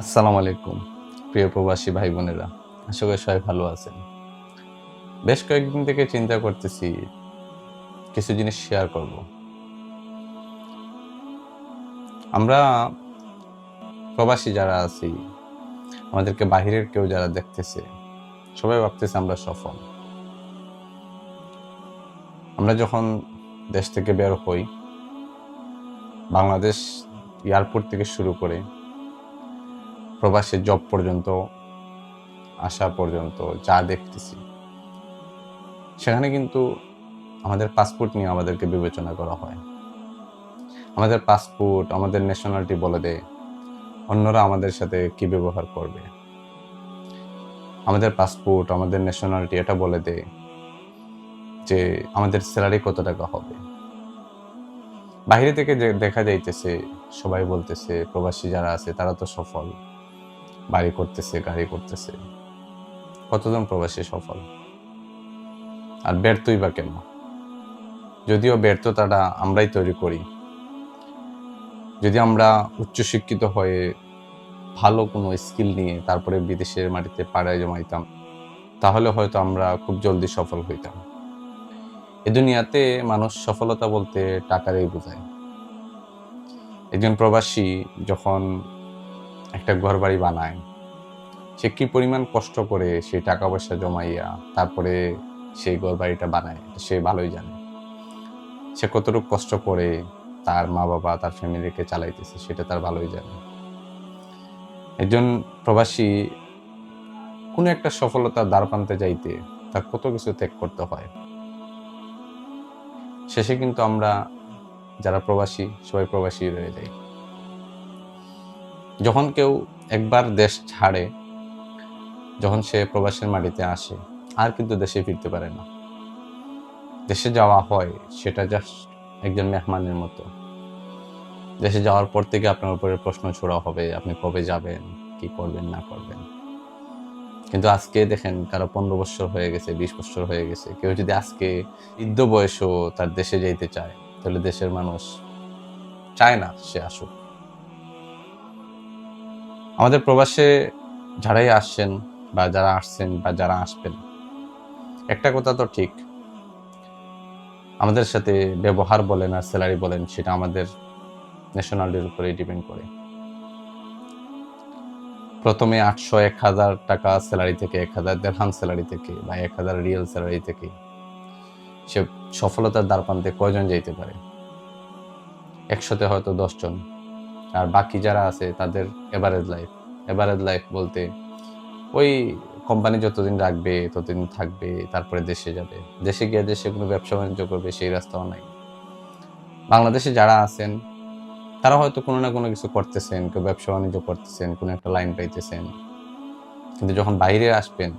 আসসালামু আলাইকুম, প্রিয় প্রবাসী ভাই বোনেরা। আশা করি সবাই ভালো আছেন। বেশ কয়েকদিন থেকে চিন্তা করতেছি, কিছু জিনিস শেয়ার করব। আমরা প্রবাসী যারা আছি, আমাদেরকে বাহিরের কেউ যারা দেখতেছে, সবাই ভাবতেছে আমরা সফল। আমরা যখন দেশ থেকে বের হই, বাংলাদেশ এয়ারপোর্ট থেকে শুরু করে প্রবাসী জব পর্যন্ত, আসা পর্যন্ত, যা দেখতেছি। সেখানে কিন্তু আমাদের পাসপোর্ট নিয়ে আমাদেরকে বিবেচনা করা হয়। আমাদের পাসপোর্ট আমাদের ন্যাশনালিটি বলে দেয়। অন্যরা আমাদের সাথে কি ব্যবহার করবে? আমাদের পাসপোর্ট আমাদের ন্যাশনালিটি এটা বলে দেয় যে আমাদের স্যালারি কত টাকা হবে। বাইরে থেকে যে দেখা যাইতেছে, সবাই বলতেছে, প্রবাসী যারা আছে, তারা তো সফল। বাড়ি করতেছে, গাড়ি করতেছে। কতজন প্রবাসী সফল? আর ব্যর্থই বা কেন? যদিও ব্যর্থতাটা আমরাই তৈরি করি। যদি আমরা উচ্চশিক্ষিত হয়ে ভালো কোনো স্কিল নিয়ে তারপরে বিদেশের মাটিতে পাড়ায় জমাইতাম, তাহলে হয়তো আমরা খুব জলদি সফল হইতাম। এ দুনিয়াতে মানুষ সফলতা বলতে টাকারই বোঝায়। একজন প্রবাসী যখন একটা ঘর বাড়ি বানায়। সে কি পরিমাণ কষ্ট করে সে টাকা পয়সা জমাইয়া তারপরে সেই ঘর বাড়িটা বানায় সে ভালোই জানে। সে কতটুকু কষ্ট করে তার মা বাবা তার ফ্যামিলিকে চালাইতেছে, সেটা তার ভালোই জানে। একজন প্রবাসী কোনো একটা সফলতার দ্বার প্রান্তে যাইতে তার কত কিছু ত্যাগ করতে হয়। শেষে কিন্তু আমরা যারা প্রবাসী, সবাই প্রবাসী রয়ে যাই। যখন কেউ একবার দেশ ছাড়ে, যখন সে প্রবাসের মাটিতে আসে, আর কিন্তু দেশে ফিরতে পারে না। দেশে যাওয়া হয়, সেটা জাস্ট একজন মেহমানের মতো। দেশে যাওয়ার পর থেকে আপনার উপরে প্রশ্ন ছোড়া হবে, আপনি কবে যাবেন, কি করবেন, না করবেন। কিন্তু আজকে দেখেন, কারও পনেরো বছর হয়ে গেছে, বিশ বছর হয়ে গেছে, কেউ যদি আজকে বৃদ্ধ বয়সও তার দেশে যাইতে চায়, তাহলে দেশের মানুষ চায় না সে আসুক। আমাদের প্রবাসে যারাই আসছেন বা যারা আসছেন বা যারা আসবেন, একটা কথা তো ঠিক। আমাদের সাথে ব্যবহার বলেন আর স্যালারি বলেন, সেটা আমাদের ন্যাশনালিটির উপরে ডিপেন্ড করে। প্রথমে আটশো এক হাজার টাকা স্যালারি থেকে, এক হাজার দেড়হাম স্যালারি থেকে বা এক হাজার রিয়েল স্যালারি থেকে সে সফলতার দ্বার প্রান্তে কয়জন যাইতে পারে? একশোতে হয়তো দশজন। আর বাকি যারা আছে, তাদের এভারেজ লাইফ এভারেজ লাইফ বলতে ওই কোম্পানি যতদিন রাখবে, ততদিন থাকবে, তারপরে দেশে যাবে। দেশে গিয়ে দেশে কোনো ব্যবসা বাণিজ্য করবে, সেই রাস্তাও নাই। বাংলাদেশে যারা আছেন, তারা হয়তো কোনো না কোনো কিছু করতেছেন, কেউ ব্যবসা বাণিজ্য করতেছেন, কোনো একটা লাইন পাইতেছেন। কিন্তু যখন বাইরে আসবেন,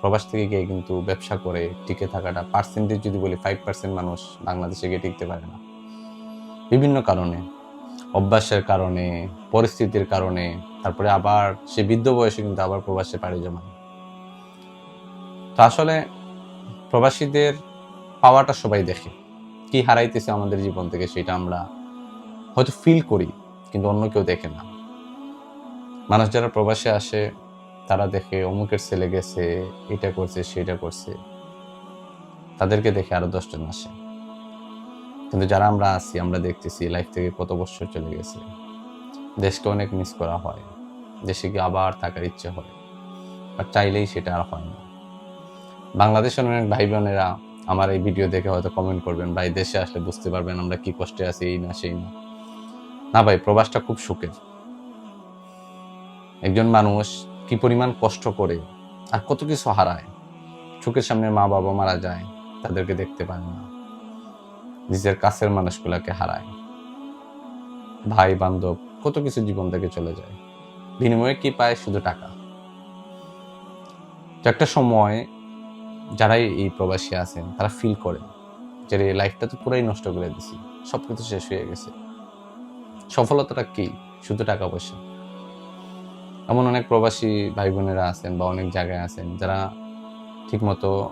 প্রবাস থেকে গিয়ে কিন্তু ব্যবসা করে টিকে থাকাটা পার্সেন্টেজ যদি বলি ফাইভ পার্সেন্ট মানুষ বাংলাদেশে গিয়ে টিকতে পারে না। বিভিন্ন কারণে। অভ্যাসের কারণে, পরিস্থিতির কারণে, তারপরে আবার সে বৃদ্ধ বয়সে কিন্তু আবার প্রবাসে পাড়ি জমান। তো আসলে প্রবাসীদের পাওয়াটা সবাই দেখে। কি হারাইতেছে আমাদের জীবন থেকে সেটা আমরা হয়তো ফিল করি, কিন্তু অন্য কেউ দেখে না। মানুষ যারা প্রবাসে আসে, তারা দেখে অমুকের ছেলে গেছে, এটা করছে, সেটা করছে। তাদেরকে দেখে আরও দশজন আসে। কিন্তু যারা আমরা আছি, আমরা দেখতেছি লাইফ থেকে কত বছর চলে গেছে। দেশকে অনেক মিস করা হয়। দেশে গিয়ে আবার থাকার ইচ্ছে হয়। বাট চাইলেই সেটা আর হয় না। বাংলাদেশের অনেক ভাই বোনেরা আমার এই ভিডিও দেখে হয়তো কমেন্ট করবেন, ভাই, দেশে আসলে বুঝতে পারবেন আমরা কি কষ্টে আছি, এই না সেই না। না ভাই, প্রবাসটা খুব সুখের। একজন মানুষ কি পরিমাণ কষ্ট করে আর কত কিছু হারায়। চোখের সামনে মা বাবা মারা যায়, তাদেরকে দেখতে পায় না। নিজের কাছের মানুষগুলাকে হারায়। ভাই, বান্ধব, কত কিছু জীবন থেকে চলে যায়। বিনিময়ে কি পায়? শুধু টাকা। একটা সময় যারাই এই প্রবাসী আছেন, তারা ফিল করে যে লাইফটা তো পুরাই নষ্ট করে দিছি। সব কিছু শেষ হয়ে গেছে। সফলতাটা কি? শুধু টাকা পয়সা। এমন অনেক প্রবাসী ভাই বোনেরা আছেন বা অনেক জায়গায় আছেন যারা ঠিকমতো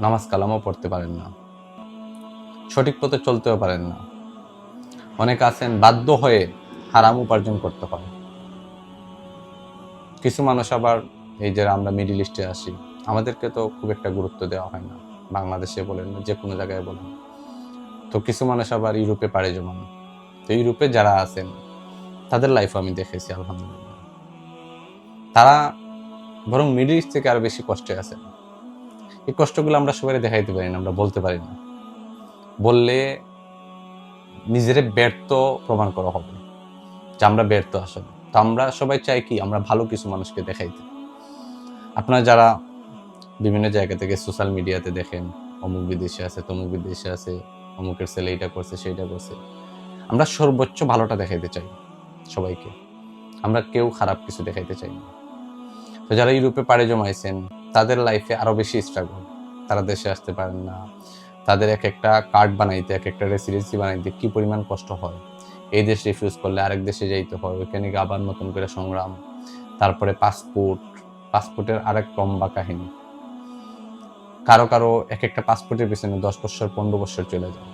নামাজ কালামও পড়তে পারেন না। সঠিক পথে চলতেও পারেন না। অনেক আছেন বাধ্য হয়ে হারাম উপার্জন করতে হয় কিছু মানুষ আবার এই যে আমরা মিডিল ইস্টে আসি, আমাদেরকে তো খুব একটা গুরুত্ব দেওয়া হয় না, বাংলাদেশে বলেন না যে কোনো জায়গায় বলেন। তো কিছু মানুষ আবার ইউরোপে পাড়ে জমান। তো ইউরোপে যারা আছেন, তাদের লাইফ আমি দেখেছি, আলহামদুলিল্লাহ। তারা বরং মিডিল ইস্ট থেকে আরও বেশি কষ্টে আছেন। এই কষ্টগুলো আমরা সবাই দেখাইতে পারি না, আমরা বলতে পারি না। বললে নিজেরে ব্যর্থ প্রমাণ করা হবে। যে আমরা ব্যর্থ আসলে। তো আমরা সবাই চাই কি? আমরা ভালো কিছু মানুষকে দেখাইতে। আপনারা যারা বিভিন্ন জায়গা থেকে সোশ্যাল মিডিয়াতে দেখেন, অমুক বিদেশে আছে, তমুক বিদেশে আছে, অমুকের ছেলে এইটা করছে, সেইটা করছে, আমরা সর্বোচ্চ ভালোটা দেখাইতে চাই সবাইকে। আমরা কেউ খারাপ কিছু দেখাইতে চাই না। তো যারা ইউরোপে পাড়ে জমাইছেন, তাদের লাইফে আরও বেশি স্ট্রাগল তারা দেশে আসতে পারেন না। তাদের এক একটা কার্ড বানাইতে, এক একটা রেসিডেন্সি বানাইতে কি পরিমাণ কষ্ট হয়? এই দেশ রিফিউজ করলে আরেক দেশে যাইতে হয়, ওইখানে গিয়ে আবার নতুন করে সংগ্রাম, তারপরে পাসপোর্ট পাসপোর্টের আরেক লম্বা কাহিনী। কারও কারও এক একটা পাসপোর্টের পিছনে দশ বছর, পনেরো বছর চলে যায়।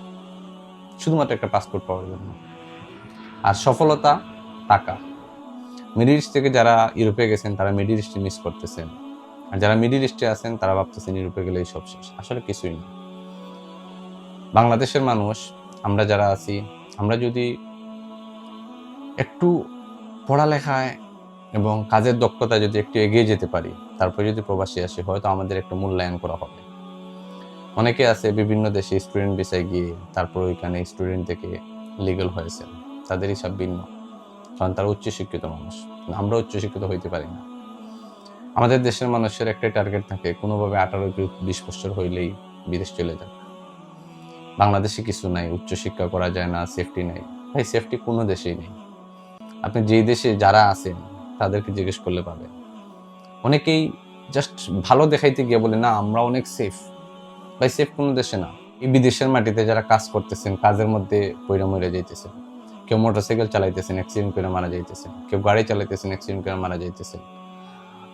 শুধুমাত্র একটা পাসপোর্ট পাওয়ার জন্য। আর সফলতা টাকা। মিডিল ইস্ট থেকে যারা ইউরোপে গেছেন, তারা মিডিল ইস্টে মিস করতেছেন। আর যারা মিডিল ইস্টে আছেন, তারা ভাবতেছেন ইউরোপে গেলেই সব শেষ। আসলে কিছুই না। বাংলাদেশের মানুষ, আমরা যারা আছি, আমরা যদি একটু পড়ালেখায় এবং কাজের দক্ষতা যদি একটু এগিয়ে যেতে পারি, তারপর যদি প্রবাসী আসে, হয়তো আমাদের একটু মূল্যায়ন করা হবে। অনেকে আছে বিভিন্ন দেশে স্টুডেন্ট ভিসায় গিয়ে, তারপর ওইখানে স্টুডেন্ট থেকে লিগেল হয়েছে তাদের হিসাব ভিন্ন। কারণ তারা উচ্চশিক্ষিত মানুষ। আমরা উচ্চশিক্ষিত হইতে পারি না। আমাদের দেশের মানুষের একটাই টার্গেট থাকে, কোনোভাবে আঠারো বিশ বছর হইলেই বিদেশ চলে যাক বাংলাদেশে কিছু নাই উচ্চশিক্ষা করা যায় না সেফটি নাই। ভাই সেফটি কোনো দেশেই নেই। আপনি যেই দেশে যারা আছেন, তাদেরকে জিজ্ঞেস করলে পাবে। অনেকেই জাস্ট ভালো দেখাইতে গিয়ে বলে, না, আমরা অনেক সেফ ভাই সেফ কোনো দেশে না। এই বিদেশের মাটিতে যারা কাজ করতেছেন, কাজের মধ্যে পয়রা মরে যাইতেছেন। কেউ মোটরসাইকেল চালাইতেছেন অ্যাক্সিডেন্ট করে মারা যাইতেছেন। কেউ গাড়ি চালাইতেছেন অ্যাক্সিডেন্ট করে মারা যাইতেছেন।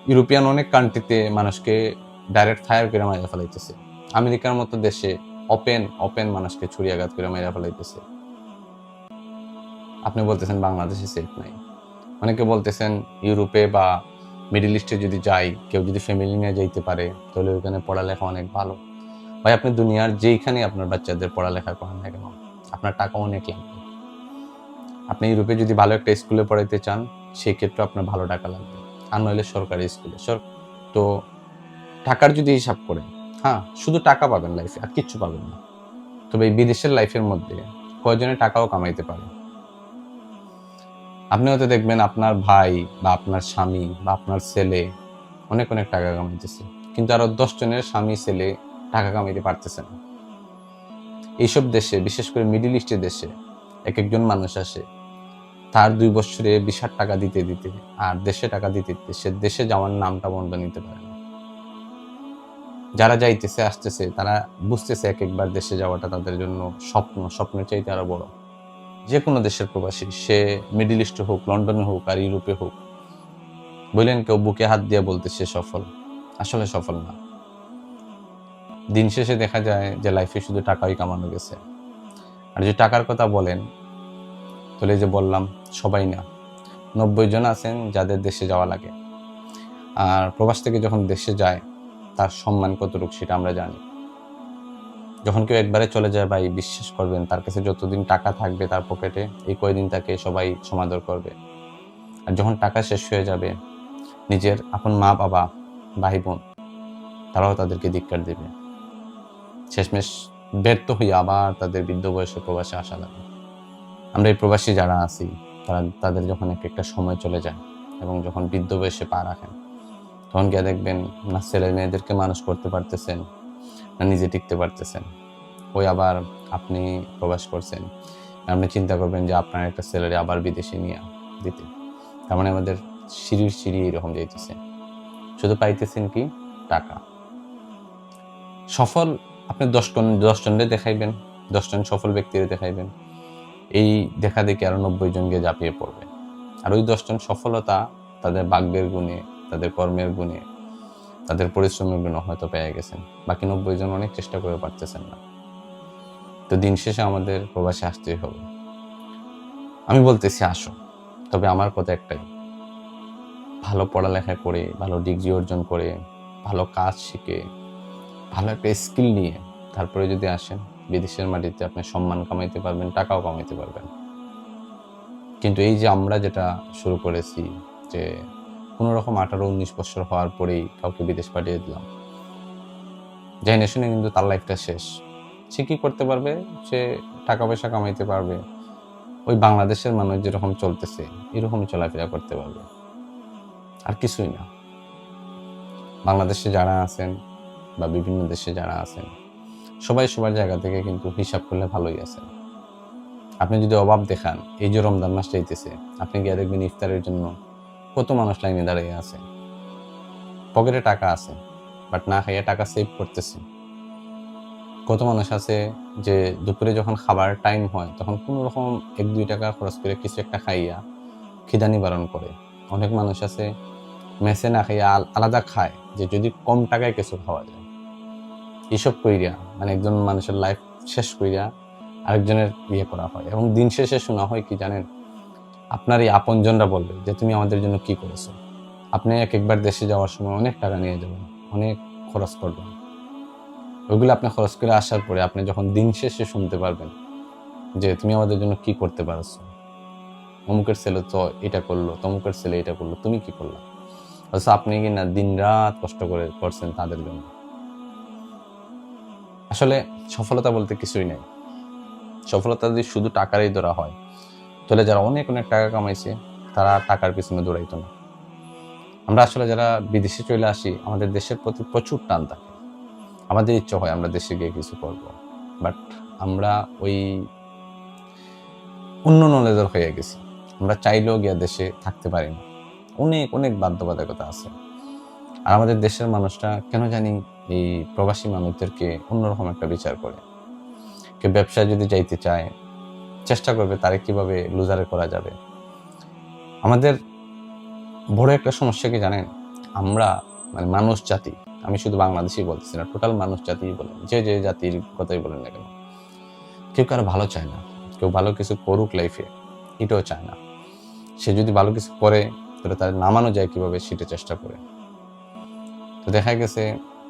ইউরোপিয়ান অনেক কান্ট্রিতে মানুষকে ডাইরেক্ট ফায়ার করে মারা ফেলাইতেছে। আমেরিকার মতো দেশে ওপেন ওপেন মানুষকে ছুরিয়াঘাত করে মারা ফেলাইতেছে। আপনি বলতেছেন বাংলাদেশে সেফ নাই। অনেকে বলতেছেন ইউরোপে বা মিডিল ইস্টে যদি যাই, কেউ যদি ফ্যামিলি নিয়ে যাইতে পারে, তাহলে ওইখানে পড়ালেখা অনেক ভালো। ভাই, আপনি দুনিয়ার যেইখানে আপনার বাচ্চাদের পড়ালেখা করেন না কেন, আপনার টাকা অনেক লাগবে। আপনি ইউরোপে যদি ভালো একটা স্কুলে পড়াইতে চান সেই ক্ষেত্রে আপনার ভালো টাকা লাগবে। আর নইলে সরকারি স্কুলে সর তো টাকার যদি হিসাব করেন হ্যাঁ শুধু টাকা পাবেন লাইফে আর কিচ্ছু পাবেন না। তবে এই বিদেশের লাইফের মধ্যে কয়জনে টাকাও কামাইতে পারে? আপনি হয়তো দেখবেন আপনার ভাই বা আপনার স্বামী বা আপনার ছেলে অনেক অনেক টাকা কামাইতেছে, কিন্তু আরও দশ জনের স্বামী, ছেলে টাকা কামাইতে পারতেছে না। এইসব দেশে, বিশেষ করে মিডিল ইস্টের দেশে, এক একজন মানুষ আসে, তার দুই বছরে বিশ টাকা দিতে দিতে, আর দেশে টাকা দিতে দিতে সে দেশে যাওয়ার নামটা বন্ধ নিতে পারে না। যারা যাইতেছে, আসতেছে, তারা বুঝতেছে এক একবার দেশে যাওয়াটা তাদের জন্য স্বপ্ন। স্বপ্নের চাইতে আরও বড়। যে কোনো দেশের প্রবাসী, সে মিডিল ইস্টে হোক লন্ডনে হোক, আর ইউরোপে হোক বললেন কেউ বুকে হাত দিয়ে বলতে সে সফল। আসলে সফল না। দিন শেষে দেখা যায় যে লাইফে শুধু টাকাই কামানো গেছে। আর যে টাকার কথা বলেন, তাহলে যে বললাম, সবাই না। নব্বই জন আছেন যাদের দেশে যাওয়া লাগে। আর প্রবাস থেকে যখন দেশে যায় তার সম্মান কতটুকু সেটা আমরা জানি। যখন কেউ একবারে চলে যায়, ভাই, বিশ্বাস করবেন, তার কাছে যতদিন টাকা থাকবে তার পকেটে, এই কয়দিন তাকে সবাই সমাদর করবে। আর যখন টাকা শেষ হয়ে যাবে, নিজের আপন মা, বাবা, ভাই, বোন, তারাও তাদেরকে ধিক্কার দেবে। শেষমেশ ব্যর্থ হয়ে আবার তাদের বৃদ্ধ বয়সে প্রবাসে আসা লাগে আমরা এই প্রবাসী যারা আছি, তারা, তাদের যখন এক একটা সময় চলে যায় এবং যখন বৃদ্ধ বয়সে পা রাখেন তখন গিয়ে দেখবেন না ছেলে মেয়েদেরকে মানুষ করতে পারতেছেন, না নিজে টিকতে পারতেছেন। ওই আবার আপনি প্রবাস করছেন। আপনি চিন্তা করবেন যে আপনার একটা ছেলেরে আবার বিদেশে নিয়ে দিতে। তার মানে আমাদের সিঁড়ির সিঁড়ি এরকম যাইতেছে। শুধু পাইতেছেন কি? টাকা। সফল আপনি দশজন দশজনরে দেখাইবেন দশজন সফল ব্যক্তিরে দেখাইবেন। এই দেখা দেখে আরও নব্বই জনকে ঝাঁপিয়ে পড়বে। আর ওই দশজন সফলতা তাদের বাগ্যের গুণে তাদের কর্মের গুণে, তাদের পরিশ্রমের গুণে হয়তো পেয়ে গেছেন। বাকি নব্বই জন অনেক চেষ্টা করে পারতেছেন না। তো দিন শেষে আমাদের প্রবাসে আসতেই হবে। আমি বলতেছি আসো, তবে আমার কথা একটাই। ভালো পড়ালেখা করে, ভালো ডিগ্রি অর্জন করে, ভালো কাজ শিখে, ভালো একটা স্কিল নিয়ে তারপরে যদি আসেন, বিদেশের মাটিতে আপনি সম্মান কামাইতে পারবেন, টাকাও কামাইতে পারবেন। কিন্তু এই যে আমরা যেটা শুরু করেছি, যে কোনো রকম আঠারো, উনিশ বছর হওয়ার পরেই কাউকে বিদেশ পাঠিয়ে দিলাম। জেনারেশনে কিন্তু তার লাইফটা শেষ। সে কি করতে পারবে? সে টাকা পয়সা কামাইতে পারবে। ওই বাংলাদেশের মানুষ যেরকম চলতেছে, এরকম চলাফেরা করতে পারবে। আর কিছুই না। বাংলাদেশে যারা আছেন বা বিভিন্ন দেশে যারা আছেন, সবাই সবার জায়গা থেকে কিন্তু হিসাব করলে ভালোই আছেন। আপনি যদি অভাব দেখান, এই যে রমজান মাস চাইতেছে আপনি গিয়ে দেখবেন ইফতারের জন্য কত মানুষ লাইনে দাঁড়িয়ে আছে। পকেটে টাকা আছে বাট না খাইয়ে টাকা সেভ করতেছে। কত মানুষ আছে যে দুপুরে যখন খাবার টাইম হয়, তখন কোনো রকম এক, দুই টাকা খরচ করে কিছু একটা খাইয়া খিদা নিবারণ করে। অনেক মানুষ আছে, মেসে না খাইয়া আলাদা খায়, যে যদি কম টাকায় কিছু খাওয়া যায়। এসব কইরা মানে একজন মানুষের লাইফ শেষ কইরা আরেকজনের ইয়ে করা হয়, এবং দিন শেষে শোনা হয় কি জানেন? আপনার এই আপনজনরা বলবে যে তুমি আমাদের জন্য কি করেছ। আপনি এক একবার দেশে যাওয়ার সময় অনেক টাকা নিয়ে যাবেন, অনেক খরচ করবেন। ওইগুলো আপনি খরচ করে আসার পরে আপনি যখন দিন শেষে শুনতে পারবেন যে তুমি আমাদের জন্য কি করতে পারছ। অমুকের ছেলে তো এটা করল, তমুকের ছেলে এটা করল, তুমি কি করলা? অথচ আপনি কি না দিন রাত কষ্ট করে করছেন তাদের জন্য? আসলে সফলতা বলতে কিছুই নেই। সফলতা যদি শুধু টাকারই ধরা হয় তাহলে যারা অনেক অনেক টাকা কামাইছে, তারা টাকার পিছনে দৌড়াইতো না। আমরা আসলে যারা বিদেশে চলে আসি, আমাদের দেশের প্রতি প্রচুর টান থাকে। আমাদের ইচ্ছা হয় আমরা দেশে গিয়ে কিছু করব। বাট আমরা ওই অন্য নলেজের হয়ে গেছি। আমরা চাইলেও গিয়ে দেশে থাকতে পারি না। অনেক অনেক বাধ্যবাধকতা আছে। আর আমাদের দেশের মানুষটা কেন জানি এই প্রবাসী মানুষদেরকে অন্যরকম একটা বিচার করে। কেউ ব্যবসায় যদি যাইতে চায় চেষ্টা করবে তারে কীভাবে লুজারে করা যাবে। আমাদের বড় একটা সমস্যা কি জানেন? আমরা মানে মানুষ জাতি, আমি শুধু বাংলাদেশি বলতেছি না টোটাল মানুষ জাতি বলেন, যে যে জাতির কথাই বলেন না কেন। কেউ কারও ভালো চায় না, কেউ ভালো কিছু করুক লাইফে এটাও চায় না। সে যদি ভালো কিছু করে, তাহলে তার নামানো যায় কীভাবে সেটা চেষ্টা করে। তো দেখা গেছে,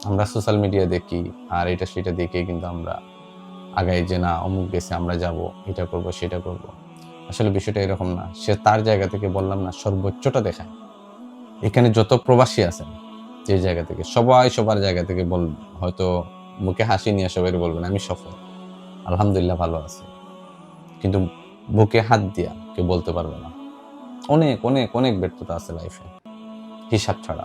আমরা সোশ্যাল মিডিয়া দেখি, আর এটা সেটা দেখে কিন্তু আমরা আগাই যে, না, অমুক গেছে, আমরা যাব, এটা করব, সেটা করব। আসলে বিষয়টা এরকম না। সে তার জায়গা থেকে বললাম না, সর্বোচ্চটা দেখায়। এখানে যত প্রবাসী আছেন, যে জায়গা থেকে, সবাই সবার জায়গা থেকে বল, হয়তো মুখে হাসি নিয়ে সবাই বলবেন, আমি সফল, আলহামদুলিল্লাহ ভালো আছি। কিন্তু বুকে হাত দিয়া কেউ বলতে পারবে না। অনেক অনেক অনেক ব্যর্থতা আছে লাইফে হিসাব ছাড়া।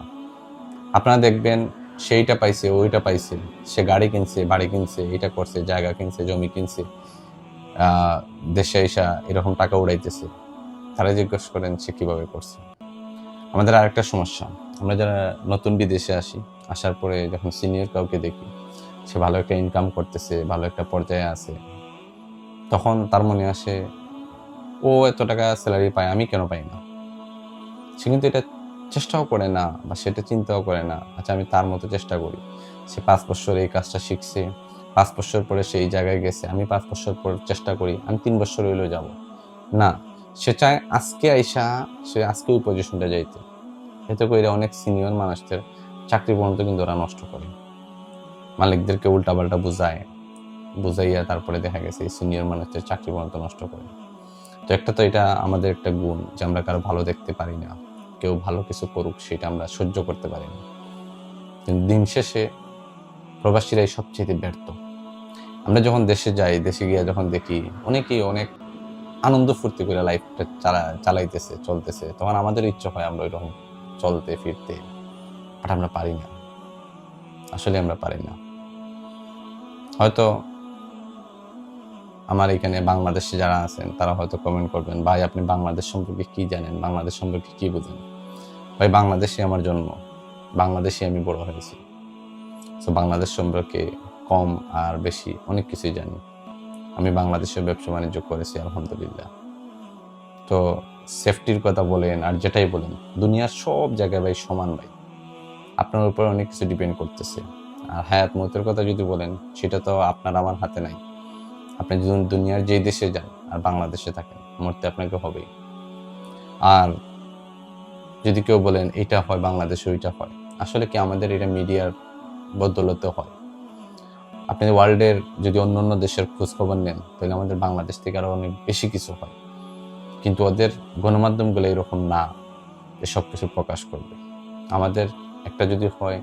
আপনারা দেখবেন সেইটা পাইছে, ওইটা পাইছে। সে গাড়ি কিনছে, বাড়ি কিনছে, এটা করছে, জায়গা কিনছে, জমি কিনছে দেশে এসা এরকম টাকা উড়াইতেছে। তারা জিজ্ঞেস করেন, সে কীভাবে করছে? আমাদের আরেকটা সমস্যা, আমরা যারা নতুন বিদেশে আসি, আসার পরে যখন সিনিয়র কাউকে দেখি, সে ভালো একটা ইনকাম করতেছে, ভালো একটা পর্যায়ে আছে, তখন তার মনে আসে, ও এত টাকা স্যালারি পায়, আমি কেন পাই না? সে কিন্তু এটা চেষ্টাও করে না বা সেটা চিন্তাও করে না আচ্ছা আমি তার মতো চেষ্টা করি। সে পাঁচ বছর এই কাজটা শিখছে, পাঁচ বছর পরে সে এই জায়গায় গেছে, আমি পাঁচ বছর পর চেষ্টা করি, আমি তিন বছর হইলেও যাব। না, সে চায় আজকে আইসা, সে আজকে ওই পজিশনটা যাইতে। এতে করে অনেক সিনিয়র মানুষদের চাকরি পর্যন্ত কিন্তু ওরা নষ্ট করে। মালিকদেরকে উল্টাপাল্টা বুঝায়, বুঝাইয়া তারপরে দেখা গেছে এই সিনিয়র মানুষদের চাকরি পর্যন্ত নষ্ট করে। তো একটা তো এটা আমাদের একটা গুণ যে আমরা কারও ভালো দেখতে পারি না। কেউ ভালো কিছু করুক, সেটা আমরা সহ্য করতে পারি না। কিন্তু দিন শেষে প্রবাসীরাই সবচেয়ে ব্যর্থ। আমরা যখন দেশে যাই, দেশে গিয়ে যখন দেখি, অনেকেই অনেক আনন্দ ফুর্তি করে লাইফটা চালা, চালাইতেছে, চলতেছে। তখন আমাদের ইচ্ছা হয় আমরা ওইরকম চলতে, ফিরতে। বাট আমরা পারি না। আসলে আমরা পারি না। হয়তো আমার এখানে বাংলাদেশে যারা আছেন, তারা হয়তো কমেন্ট করবেন, ভাই, আপনি বাংলাদেশ সম্পর্কে কি জানেন? বাংলাদেশ সম্পর্কে কি বুঝেন? ভাই বাংলাদেশে আমার জন্ম। বাংলাদেশে আমি বড় হয়েছি। তো বাংলাদেশ সম্পর্কে কম আর বেশি অনেক কিছুই জানি। আমি বাংলাদেশে ব্যবসা বাণিজ্য করেছি, আলহামদুলিল্লাহ। তো সেফটির কথা বলেন আর যেটাই বলেন, দুনিয়ার সব জায়গায় ভাই সমান ভাই। আপনার উপর অনেক কিছু ডিপেন্ড করতেছে। আর হায়াত মতের কথা যদি বলেন, সেটা তো আপনার আমার হাতে নাই। আপনি যদি দুনিয়ার যে দেশে যান আর বাংলাদেশে থাকেন মরতে আপনাকে হবেই। আর যদি কেউ বলেন এটা হয়, বাংলাদেশে ওইটা হয়, আসলে কি আমাদের এটা মিডিয়ার বদলতে হয়। আপনি ওয়ার্ল্ডের যদি অন্য অন্য দেশের খোঁজ খবর নেন, তাহলে আমাদের বাংলাদেশ থেকে আরও অনেক বেশি কিছু হয়। কিন্তু ওদের গণমাধ্যমগুলো এরকম না যে সব কিছু প্রকাশ করবে। আমাদের একটা যদি হয়,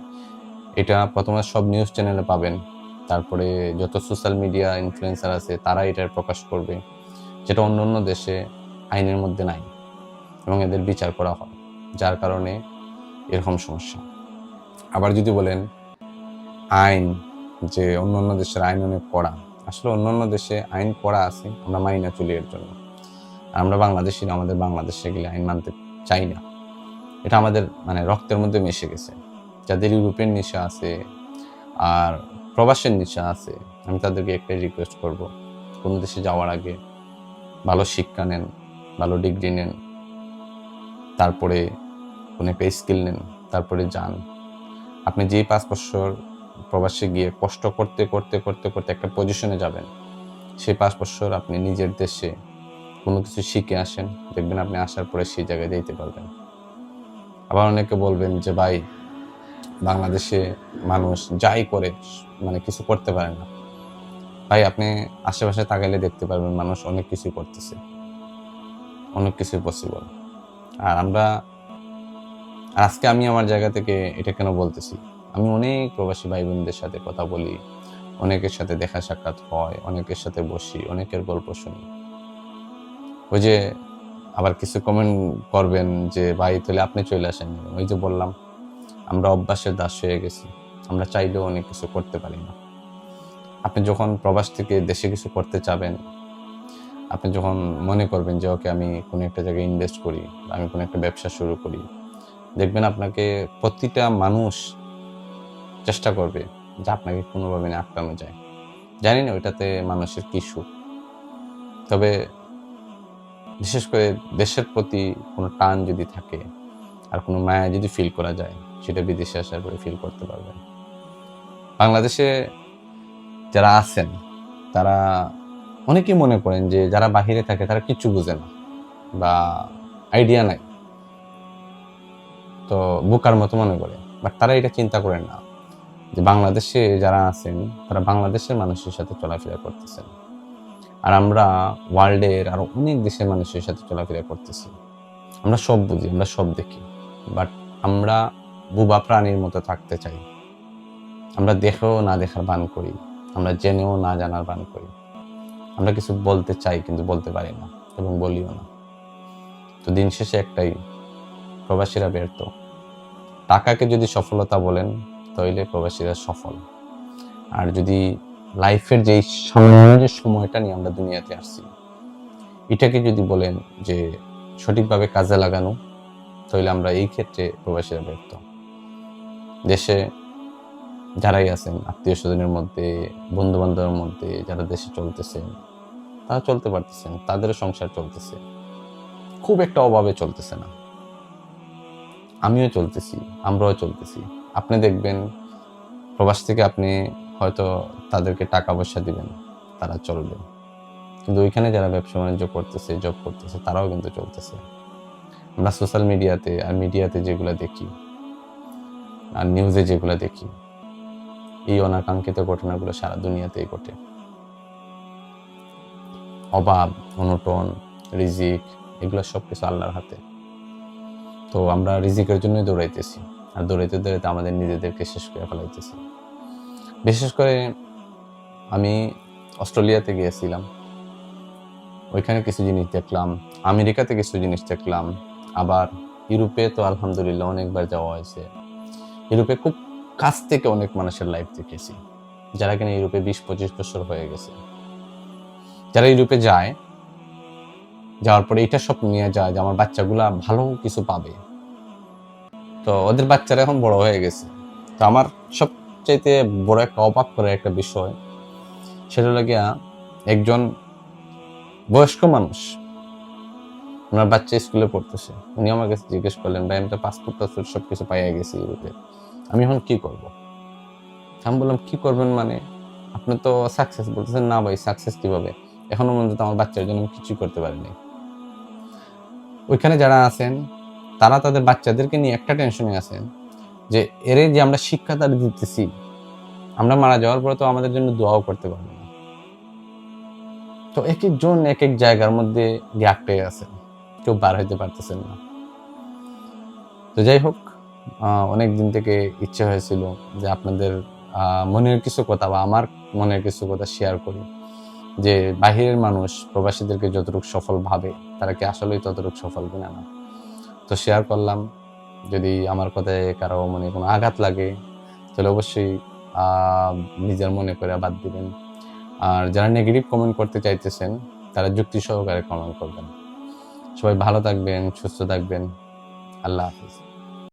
এটা প্রথমে সব নিউজ চ্যানেলে পাবেন। তারপরে যত সোশ্যাল মিডিয়া ইনফ্লুয়েন্সার আছে তারা এটার প্রকাশ করবে যেটা অন্য অন্য দেশে আইনের মধ্যে নাই এবং এদের বিচার করা হয় যার কারণে এরকম সমস্যা। আবার যদি বলেন আইন যে অন্য অন্য দেশের আইন অনেক কড়া আসলে অন্য অন্য দেশে আইন কড়া আছে আমরা মানি না চলি এর জন্য। আমরা বাংলাদেশি না, আমাদের বাংলাদেশে গেলে আইন মানতে চাই না। এটা আমাদের মানে রক্তের মধ্যে মিশে গেছে। যাদের ইউরোপের নেশা আছে আর প্রবাসের নেশা আছে, আমি তাদেরকে একটাই রিকোয়েস্ট করব, কোনো দেশে যাওয়ার আগে ভালো শিক্ষা নেন, ভালো ডিগ্রি নেন, তারপরে কোনো একটা স্কিল নেন, তারপরে যান। আপনি যেই পাঁচ বছর প্রবাসে গিয়ে কষ্ট করতে করতে করতে করতে একটা পজিশনে যাবেন, সেই পাঁচ বছর আপনি নিজের দেশে কোনো কিছু শিখে আসেন, দেখবেন আপনি আসার পরে সেই জায়গায় যেতে পারবেন। আবার অনেকে বলবেন যে, ভাই বাংলাদেশে মানুষ যাই করে মানে কিছু করতে পারে না। ভাই, আপনি আশেপাশে তাকাইলে দেখতে পারবেন মানুষ অনেক কিছু করতেছে। অনেক কিছু পসিবল আর আমরা আজকে আমি আমার জায়গা থেকে এটা কেন বলতেছি? আমি অনেক প্রবাসী ভাই বোনদের সাথে কথা বলি, অনেকের সাথে দেখা সাক্ষাৎ হয়, অনেকের সাথে বসি, অনেকের গল্প শুনি। ওই যে আবার কিছু কমেন্ট করবেন যে, ভাই, তাহলে আপনি চলে আসেন। ওই যে বললাম আমরা অভ্যাসের দাস হয়ে গেছি। আমরা চাইলেও অনেক কিছু করতে পারি না। আপনি যখন প্রবাস থেকে দেশে কিছু করতে চাবেন, আপনি যখন মনে করবেন যে, ওকে, আমি কোনো একটা জায়গায় ইনভেস্ট করি আমি কোনো একটা ব্যবসা শুরু করি, দেখবেন আপনাকে প্রতিটা মানুষ চেষ্টা করবে যে আপনাকে কোনোভাবে না আটকানো যায়। জানি না ওইটাতে মানুষের কি সুখ। তবে বিশেষ করে দেশের প্রতি কোনো টান যদি থাকে আর কোনো মায়া যদি ফিল করা যায় সেটা বিদেশে আসার পরে ফিল করতে পারবেন। বাংলাদেশে যারা আছেন, তারা অনেকেই মনে করেন যে যারা বাহিরে থাকে, তারা কিচ্ছু বুঝে না বা আইডিয়া নাই। তো বোকার মতো মনে করে। বাট তারা এটা চিন্তা করেন না যে বাংলাদেশে যারা আছেন, তারা বাংলাদেশের মানুষের সাথে চলাফেরা করতেছেন। আর আমরা ওয়ার্ল্ডের আরও অনেক দেশের মানুষের সাথে চলাফেরা করতেছি। আমরা সব বুঝি, আমরা সব দেখি। বাট আমরা বুবা প্রাণীর মতো থাকতে চাই। আমরা দেখেও না দেখার বান করি, আমরা জেনেও না জানার বান করি। আমরা কিছু বলতে চাই কিন্তু বলতে পারি না এবং বলিও না। তো দিন শেষে একটাই, প্রবাসীরা ব্যর্থ। টাকাকে যদি সফলতা বলেন তাহলে প্রবাসীরা সফল। আর যদি লাইফের যে সামান্য সময়টা নিয়ে আমরা দুনিয়াতে আসছি, এটাকে যদি বলেন যে সঠিকভাবে কাজে লাগানো তাহলে আমরা এই ক্ষেত্রে প্রবাসীরা ব্যর্থ। দেশে যারাই আছেন, আত্মীয় স্বজনের মধ্যে বন্ধু বান্ধবের মধ্যে যারা দেশে চলতেছেন, তারা চলতে পারতেছেন, তাদেরও সংসার চলতেছে। খুব একটা অভাবে চলতেছে না। আমিও চলতেছি, আমরাও চলতেছি। আপনি দেখবেন, প্রবাস থেকে আপনি হয়তো তাদেরকে টাকা পয়সা দিবেন, তারা চলবে। কিন্তু ওইখানে যারা ব্যবসা বাণিজ্য করতেছে জব করতেছে, তারাও কিন্তু চলতেছে। আমরা সোশ্যাল মিডিয়াতে আর মিডিয়াতে যেগুলো দেখি আর নিউজে যেগুলো দেখি, এই অনাকাঙ্ক্ষিত ঘটনাগুলো সারা দুনিয়াতেই ঘটে। অভাব, অনটন, রিজিক, এগুলো সব কিছু আল্লাহর হাতে। তো আমরা রিজিকের জন্যই দৌড়াইতেছি, আর দৌড়াইতে দৌড়াইতে আমাদের নিজেদেরকে শেষ করে ফেলাইতেছি। বিশেষ করে আমি অস্ট্রেলিয়াতে গিয়েছিলাম, ওইখানে কিছু জিনিস দেখলাম, আমেরিকাতে কিছু জিনিস দেখলাম, আবার ইউরোপে তো আলহামদুলিল্লাহ অনেকবার যাওয়া হয়েছে। ইউরোপে খুব কাছ থেকে অনেক মানুষের লাইফ দেখেছি, যারা কিনা ইউরোপে বিশ পঁচিশ বছর হয়ে গেছে। যারা ইউরোপে যায়, যাওয়ার পরে এটা সব নিয়ে যায় যে আমার বাচ্চাগুলা ভালো কিছু পাবে। তো ওদের বাচ্চারা এখন বড় হয়ে গেছে। তো আমার সবচাইতে বড় একটা অবাক করে একটা বিষয়, সেটা লাগিয়া একজন বয়স্ক মানুষ, ওনার বাচ্চা স্কুলে পড়তেছে। উনি আমার কাছে জিজ্ঞেস করলেন, ভাই, আমি তো পাসপোর্ট টাসপোর্ট সব কিছু পাইয়া গেছি ইউরোপে। আমি এখন কি করব? আমি বললাম, কি করবেন মানে? আপনি তো সাকসেস বলতেছেন, না ভাই সাকসেস কীভাবে? এখনও পর্যন্ত আমার বাচ্চার জন্য কিছুই করতে পারিনি। ওইখানে যারা আছেন, তারা তাদের বাচ্চাদেরকে নিয়ে একটা টেনশনে আছেন যে, এরে যে আমরা শিক্ষা তারা দিতেছি, আমরা মারা যাওয়ার পরে তো আমাদের জন্য দোয়াও করতে পারব না। তো এক একজন এক এক জায়গার মধ্যে গ্যাপ পেয়ে আছে কেউ বার হইতে পারতেছেন না। তো যাই হোক অনেক দিন থেকে ইচ্ছে হয়েছিল যে আপনাদের মনের কিছু কথা বা আমার মনের কিছু কথা শেয়ার করি। যে বাহিরের মানুষ প্রবাসীদেরকে যতটুকু সফল ভাবে, তারা কি আসলেই ততটুকু সফল কিনা না? তো শেয়ার করলাম। যদি আমার কথায় কারও মনে কোনো আঘাত লাগে, তাহলে অবশ্যই নিজের মনে করে বাদ দিবেন। আর যারা নেগেটিভ কমেন্ট করতে চাইতেছেন, তারা যুক্তি সহকারে কমেন্ট করবেন। সবাই ভালো থাকবেন, সুস্থ থাকবেন। আল্লাহ হাফিজ।